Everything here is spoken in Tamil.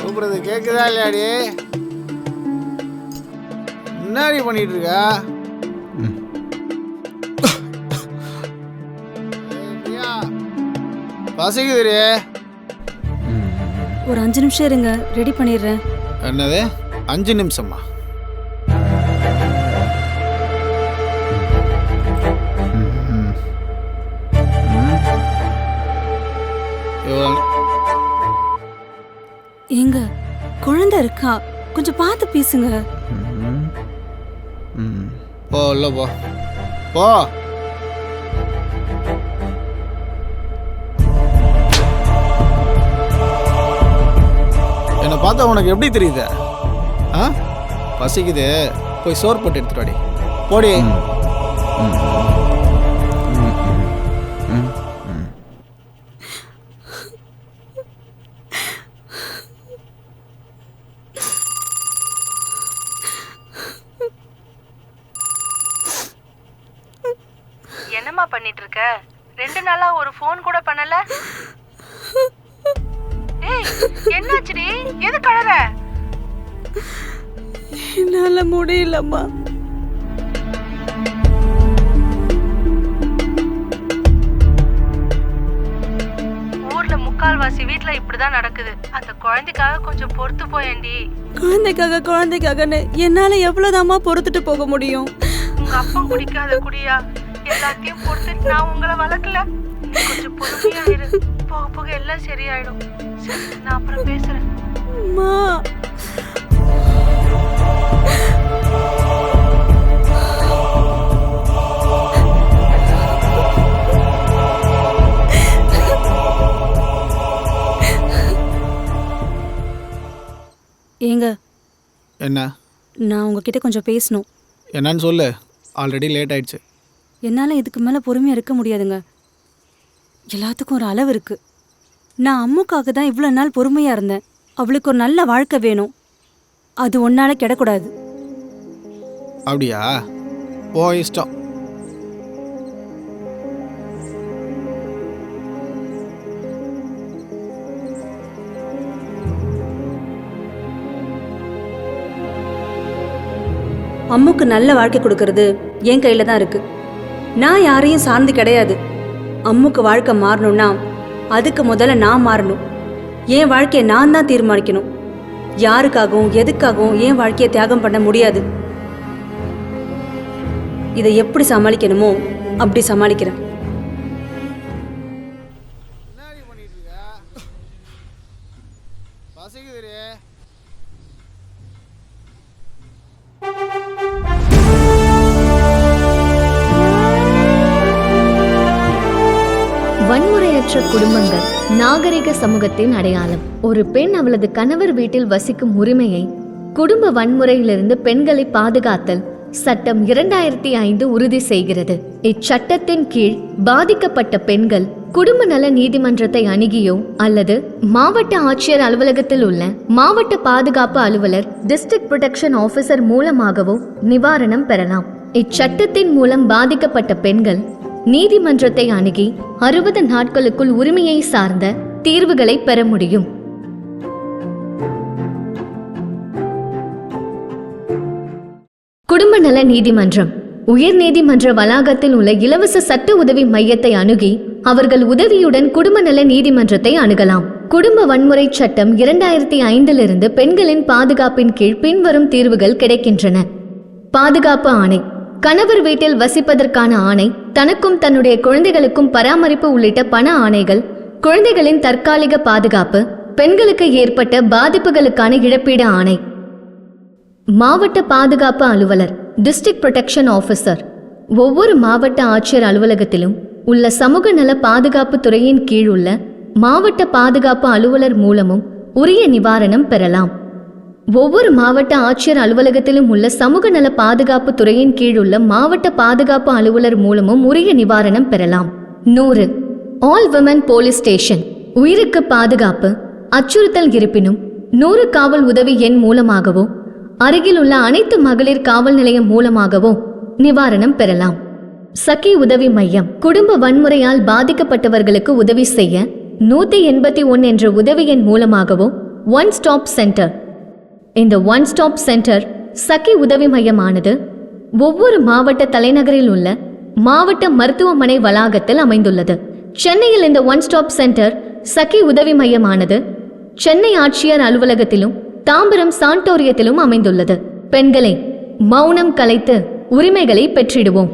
சொல்றது கேக்குதா இல்லையாடி? என்னடி பண்ணிட்டு இருக்க பசிக்குதுடி. ஒரு அஞ்சு நிமிஷம் இருங்க ரெடி பண்ணிடுறேன். என்னது? அஞ்சு நிமிஷமா? இவ்வளவு குழந்தை இருக்கா? கொஞ்சம் பார்த்து பேசுங்க. போ உள்ள போ. போ. என்னை பார்த்தா உனக்கு எப்படி தெரியுது? ஆ? பசிக்குது. போய் சோறு போட்டு எடுத்துட்டு வாடி. போடி. என்னம்மா பண்ணிட்டு இருக்க ரெண்டு நாளா ஒரு ஃபோன் கூட பண்ணல? ஏய் என்னாச்சுடி? எது கழற என்னால முடியலம்மா. ஊர்ல முக்கால்வாசி வீட்ல இப்படிதான் நடக்குது. அந்த குழந்தைக்காக கொஞ்சம் பொறுத்து போயேண்டி குழந்தைக்காக குழந்தைக்காகன்னு என்னால எவ்வளவுதாம்மா பொறுத்துட்டு போக முடியும்? உங்க அப்பா குடிக்காத குடியா? எல்லாத்தையும் பொறுத்துட்டு நான் உங்களை வளர்க்கல. கொஞ்சம் பொறுமையா இரு. போக போக எல்லாம் சரியாயிடும். சரி நான் அப்புறம் பேசுறேன். அம்மா. ஏங்க என்ன? நான் உங்ககிட்ட கொஞ்சம் பேசணும். என்னன்னு சொல்லு. ஆல்ரெடி லேட் ஆயிடுச்சு. என்னால் இதுக்கு மேலே பொறுமையாக இருக்க முடியாதுங்க. எல்லாத்துக்கும் ஒரு அளவு இருக்கு. நான் அம்முக்காக தான் இவ்வளோ நாள் பொறுமையாக இருந்தேன். அவளுக்கு ஒரு நல்ல வாழ்க்கை வேணும். அது ஒன்னால கிடக்கூடாது. அப்படியா? போ இஷ்டம். அம்முக்கு நல்ல வாழ்க்கை கொடுக்கறது என் கையில் தான் இருக்கு. நான் யாரையும் சார்ந்து கிடையாது. அம்முக்கு வாழ்க்கை மாறணும்னா அதுக்கு முதல்ல நான் மாறணும். என் வாழ்க்கையை நான் தான் தீர்மானிக்கணும். யாருக்காகவும் எதுக்காகவும் என் வாழ்க்கையை தியாகம் பண்ண முடியாது. இதை எப்படி சமாளிக்கணுமோ அப்படி சமாளிக்கிறேன். என்னடி வன்முறையற்ற குடும்பங்கள் நாகரிக சமூகத்தின் அடையாளம். ஒரு பெண் அவளது கணவர் வீட்டில் வசிக்கும் உரிமையை குடும்ப வன்முறையிலிருந்து பெண்களை பாதுகாத்தல் சட்டம் இரண்டாயிரத்தி ஐந்து உறுதி செய்கிறது. இச்சட்டத்தின் கீழ் பாதிக்கப்பட்ட பெண்கள் குடும்ப நல நீதிமன்றத்தை அணுகியோ அல்லது மாவட்ட ஆட்சியர் அலுவலகத்தில் உள்ள மாவட்ட பாதுகாப்பு அலுவலர் டிஸ்ட்ரிக்ட் புரொடக்ஷன் ஆபீசர் மூலமாகவோ நிவாரணம் பெறலாம். இச்சட்டத்தின் மூலம் பாதிக்கப்பட்ட பெண்கள் நீதிமன்றத்தை அணுகி அறுபது நாட்களுக்குள் உரிமையை சார்ந்த தீர்வுகளை பெற முடியும். குடும்ப நல நீதிமன்றம். உயர் நீதிமன்ற வளாகத்தில் உள்ள இலவச சட்ட உதவி மையத்தை அணுகி அவர்கள் உதவியுடன் குடும்ப நல நீதிமன்றத்தை அணுகலாம். குடும்ப வன்முறை சட்டம் இரண்டாயிரத்தி ஐந்திலிருந்து பெண்களின் பாதுகாப்பின் கீழ் பின்வரும் தீர்வுகள் கிடைக்கின்றன. பாதுகாப்பு ஆணை. கணவர் வீட்டில் வசிப்பதற்கான ஆணை தனக்கும் தன்னுடைய குழந்தைகளுக்கும் பராமரிப்பு உள்ளிட்ட பண ஆணைகள் குழந்தைகளின் தற்காலிக பாதுகாப்பு பெண்களுக்கு ஏற்பட்ட பாதிப்புகளுக்கான இழப்பீடு ஆணை. மாவட்ட பாதுகாப்பு அலுவலர் டிஸ்ட்ரிக்ட் ப்ரொடெக்ஷன் ஆஃபீஸர். ஒவ்வொரு மாவட்ட ஆட்சியர் அலுவலகத்திலும் உள்ள சமூக நல பாதுகாப்பு துறையின் கீழ் உள்ள மாவட்ட பாதுகாப்பு அலுவலர் மூலமும் உரிய நிவாரணம் பெறலாம். ஒவ்வொரு மாவட்ட ஆட்சியர் அலுவலகத்திலும் உள்ள சமூக நல பாதுகாப்பு துறையின் கீழ் உள்ள மாவட்ட பாதுகாப்பு அலுவலர் மூலமும் உரிய நிவாரணம் பெறலாம். நூறு. ஆல் விமன் போலீஸ் ஸ்டேஷன் உயிருக்கு பாதுகாப்பு. அச்சுறுத்தல் இருப்பினும் நூறு காவல் உதவி எண் மூலமாகவோ அருகில் உள்ள அனைத்து மகளிர் காவல் நிலையம் மூலமாகவோ நிவாரணம் பெறலாம். சகி உதவி மையம். குடும்ப வன்முறையால் பாதிக்கப்பட்டவர்களுக்கு உதவி செய்ய நூத்தி எண்பத்தி ஒன் என்ற உதவி எண் மூலமாகவோ ஒன் ஸ்டாப் சென்டர் இந்த ஒன் ஸ்டாப் சென்டர் சகி உதவி மையமானது ஒவ்வொரு மாவட்ட தலைநகரில் உள்ள மாவட்ட மருத்துவமனை வளாகத்தில் அமைந்துள்ளது. சென்னையில் இந்த ஒன் ஸ்டாப் சென்டர் சகி உதவி மையமானது சென்னை ஆட்சியர் அலுவலகத்திலும் தாம்பரம் சாண்டோரியத்திலும் அமைந்துள்ளது. பெண்களை மௌனம் கலைத்து உரிமைகளை பெற்றிடுவோம்.